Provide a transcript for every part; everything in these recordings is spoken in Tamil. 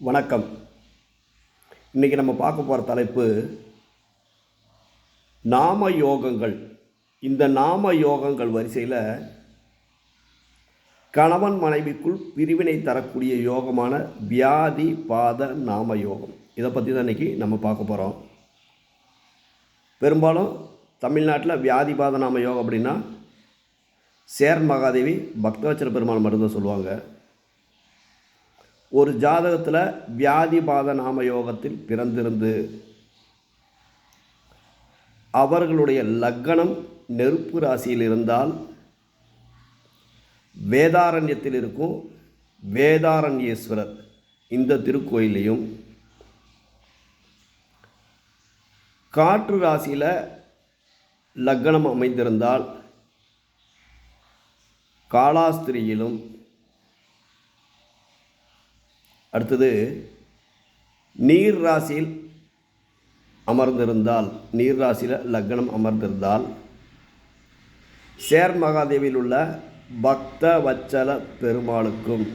வணக்கம். இன்றைக்கி நம்ம பார்க்க போகிற தலைப்பு நாம யோகங்கள் இந்த நாம யோகங்கள் வரிசையில் கணவன் மனைவிக்குள் பிரிவினை தரக்கூடிய யோகமான வியாதி பாத நாம யோகம் இதை பற்றி தான் இன்றைக்கி நம்ம பார்க்க போகிறோம் பெரும்பாலும் தமிழ்நாட்டில் வியாதி பாத நாம யோகம் அப்படின்னா சேர் மகாதேவி பக்தவச்சர பெருமாள் மட்டும்தான் சொல்லுவாங்க. ஒரு ஜாதகத்தில் வியாதிபாத நாம யோகத்தில் பிறந்திருந்து அவர்களுடைய லக்கணம் நெருப்பு ராசியில் இருந்தால் வேதாரண்யத்தில் இருக்கும் வேதாரண்யேஸ்வரர் இந்த திருக்கோயிலையும் காற்று ராசியில் லக்கணம் அமைந்திருந்தால் காலாஸ்திரியிலும் அடுத்தது நீர் ராசியில் அமர்ந்திருந்தால் நீர் ராசியில் லக்னம் அமர்ந்திருந்தால் சேர் மகாதேவியில் உள்ள பக்த வச்சல பெருமாளுக்கும்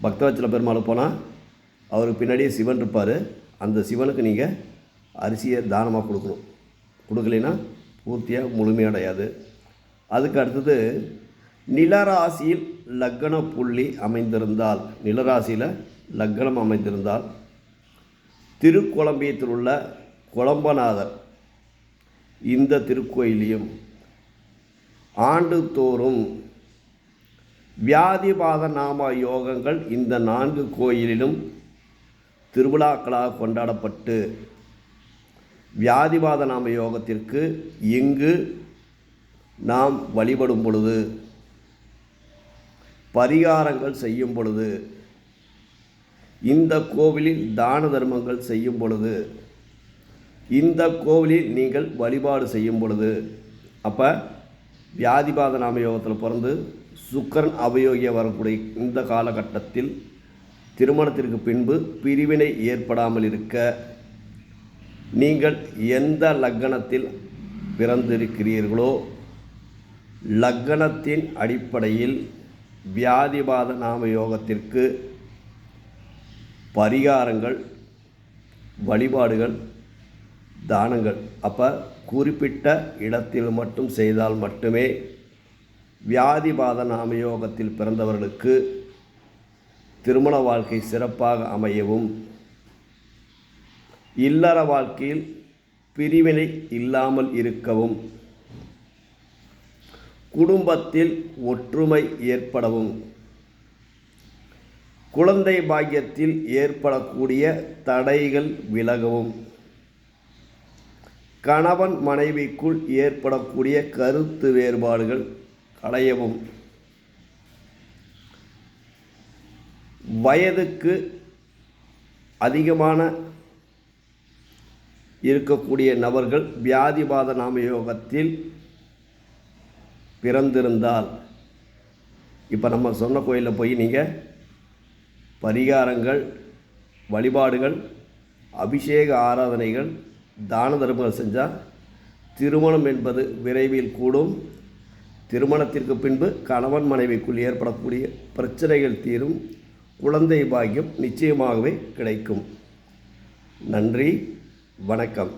பக்த வச்சல பெருமாளுக்கு போனால் அவருக்கு பின்னாடியே சிவன் இருப்பார். அந்த சிவனுக்கு நீங்கள் அரிசியை தானமாக கொடுக்கணும். கொடுக்கலைன்னா பூர்த்தியாக முழுமையடையாது. அதுக்கு அடுத்தது நிலராசியில் லக்கண புள்ளி அமைந்திருந்தால் நிலராசியில் லக்கணம் அமைந்திருந்தால் திருக்குழம்பியத்தில் உள்ள குழம்பநாதர் இந்த திருக்கோயிலையும் ஆண்டுதோறும் வியாதிபாத நாம யோகங்கள் இந்த நான்கு கோயிலிலும் திருவிழாக்களாக கொண்டாடப்பட்டு வியாதிபாத நாம யோகத்திற்கு இங்கு நாம் வழிபடும் பொழுது பரிகாரங்கள் செய்யும் பொழுது இந்த கோவிலில் தான தர்மங்கள் செய்யும் பொழுது இந்த கோவிலில் நீங்கள் வழிபாடு செய்யும் பொழுது அப்போ வியாதிபாத நாம பிறந்து சுக்கரன் அவயோகிய வரக்கூடிய இந்த காலகட்டத்தில் திருமணத்திற்கு பின்பு பிரிவினை ஏற்படாமல் இருக்க நீங்கள் எந்த லக்கணத்தில் பிறந்திருக்கிறீர்களோ லக்கணத்தின் அடிப்படையில் வியாதிபாத நாம யோகத்திற்கு பரிகாரங்கள் வழிபாடுகள் தானங்கள். அப்போ குறிப்பிட்ட இடத்தில் மட்டும் செய்தால் மட்டுமே வியாதிபாத நாம யோகத்தில் பிறந்தவர்களுக்கு திருமண வாழ்க்கை சிறப்பாக அமையவும் இல்லற வாழ்க்கையில் பிரிவினை இல்லாமல் இருக்கவும் குடும்பத்தில் ஒற்றுமை ஏற்படவும். குழந்தை பாக்கியத்தில் ஏற்படக்கூடிய தடைகள் விலகவும். கணவன் மனைவிக்குள் ஏற்படக்கூடிய கருத்து வேறுபாடுகள் களையவும். வயதுக்கு அதிகமான இருக்கக்கூடிய நபர்கள் வியாதிபாத நாம யோகத்தில் பிறந்திருந்தால். இப்போ நம்ம சொன்ன கோயிலில் போய் நீங்கள் பரிகாரங்கள் வழிபாடுகள் அபிஷேக ஆராதனைகள் தான தர்மங்கள் செஞ்சால் திருமணம் என்பது விரைவில் கூடும். திருமணத்திற்கு பின்பு கணவன் மனைவிக்குள் ஏற்படக்கூடிய பிரச்சனைகள் தீரும். குழந்தை பாக்கியம் நிச்சயமாகவே கிடைக்கும். நன்றி வணக்கம்.